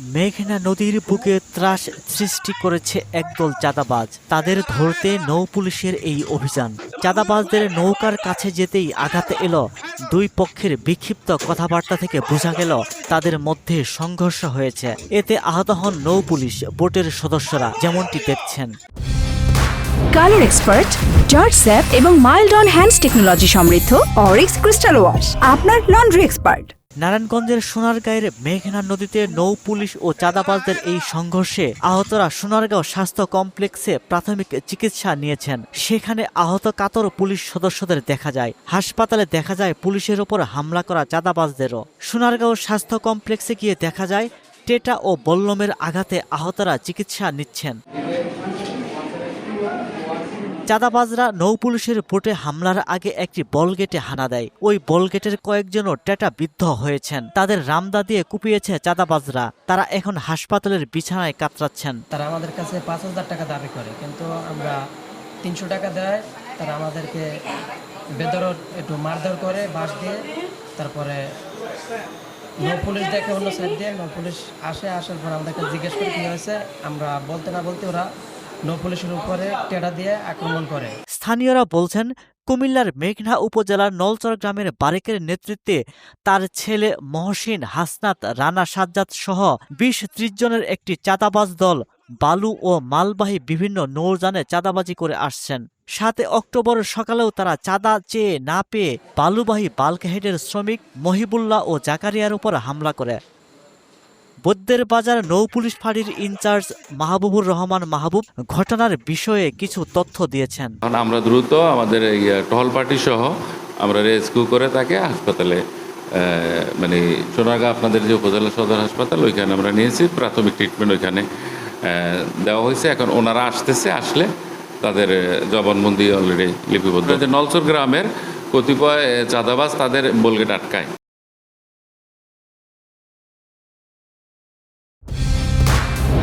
মেঘনা নদীর বুকে ত্রাস সৃষ্টি করেছে একদল চাঁদাবাজ। তাদের ধরতে নৌ পুলিশের এই অভিযান। চাঁদাবাজদের নৌকার কাছে যেতেই আঘাতে এলো। দুই পক্ষের বিক্ষিপ্ত কথাবার্তা থেকে বোঝা গেল, তাদের মধ্যে সংঘর্ষ হয়েছে। এতে আহত হন নৌ পুলিশ বোটের সদস্যরা, যেমনটি দেখছেন। কালার এক্সপার্ট, জর্জ স্যাপ এবং মাইল্ড অন হ্যান্ডস টেকনোলজি সমৃদ্ধ অরিক্স ক্রিস্টাল ওয়াশ, আপনার লন্ড্রি এক্সপার্ট। নারায়ণগঞ্জের সোনারগাঁয়ের মেঘনা নদীতে নৌ পুলিশ ও চাঁদাবাজদের এই সংঘর্ষে আহতরা সোনারগাঁও স্বাস্থ্য কমপ্লেক্সে প্রাথমিক চিকিৎসা নিয়েছেন। সেখানে আহত কাতর পুলিশ সদস্যদের দেখা যায়। হাসপাতালে দেখা যায় পুলিশের ওপর হামলা করা চাঁদাবাজদেরও। সোনারগাঁও স্বাস্থ্য কমপ্লেক্সে গিয়ে দেখা যায়, টেটা ও বল্লমের আঘাতে আহতরা চিকিৎসা নিচ্ছেন। চাঁদাবাজরা নৌ পুলিশের বোটে হামলার আগে একটি বলগেটে হানা দেয়। ওই বলগেটের কয়েকজনও টেটা বিদ্ধ হয়েছেন। তাদের রামদা দিয়ে কুপিয়েছে চাঁদাবাজরা। তারা এখন হাসপাতালের বিছানায় কাতরাচ্ছেন। তারা আমাদের কাছে পাঁচ হাজার টাকা দাবি করে। কিন্তু আমরা তিনশো টাকা দেয়, তারা আমাদেরকে বেদর একটু মারধর করে বাস দিয়ে, তারপরে নৌ পুলিশ দেখে অন্য সাইড দিয়ে নৌ পুলিশ আসে, আসার পর আমাদেরকে জিজ্ঞেস করে কী হয়েছে, আমরা বলতে না বলতে ওরা নৌ উপরে টেডা দিয়ে আক্রমণ করে। স্থানীয়রা বলছেন, কুমিল্লার মেঘনা উপজেলার নলচর গ্রামের বারেকের নেতৃত্বে তার ছেলে মহসিন হাসনাত, রানা সাজ্জাদ সহ বিশ ত্রিশ জনের একটি চাঁদাবাজ দল, বালু ও মালবাহী বিভিন্ন নৌযানে চাঁদাবাজি করে আসছেন। সাতে অক্টোবর সকালেও তারা চাঁদা চেয়ে না পেয়ে বালুবাহী বাল্কহেডের শ্রমিক মহিবুল্লাহ ও জাকারিয়ার উপর হামলা করে। বৈদ্যের বাজার নৌ পুলিশ ফাঁড়ির ইনচার্জ মাহবুবুর রহমান মাহবুব ঘটনার বিষয়ে কিছু তথ্য দিয়েছেন। আমরা দ্রুত আমাদের টহল পার্টি সহ আমরা রেস্কিউ করে তাকে হাসপাতালে মানে সোনারগাঁ আপনাদের যে উপজেলা সদর হাসপাতাল, ওইখানে আমরা নিয়েছি, প্রাথমিক ট্রিটমেন্ট ওইখানে দেওয়া হয়েছে। এখন ওনারা আসতেছে, আসলে তাদের জবানবন্দি অলরেডি লিপিবদ্ধ। নলসর গ্রামের কতিপয় চাঁদাবাজ তাদের বোলগেট আটকায়।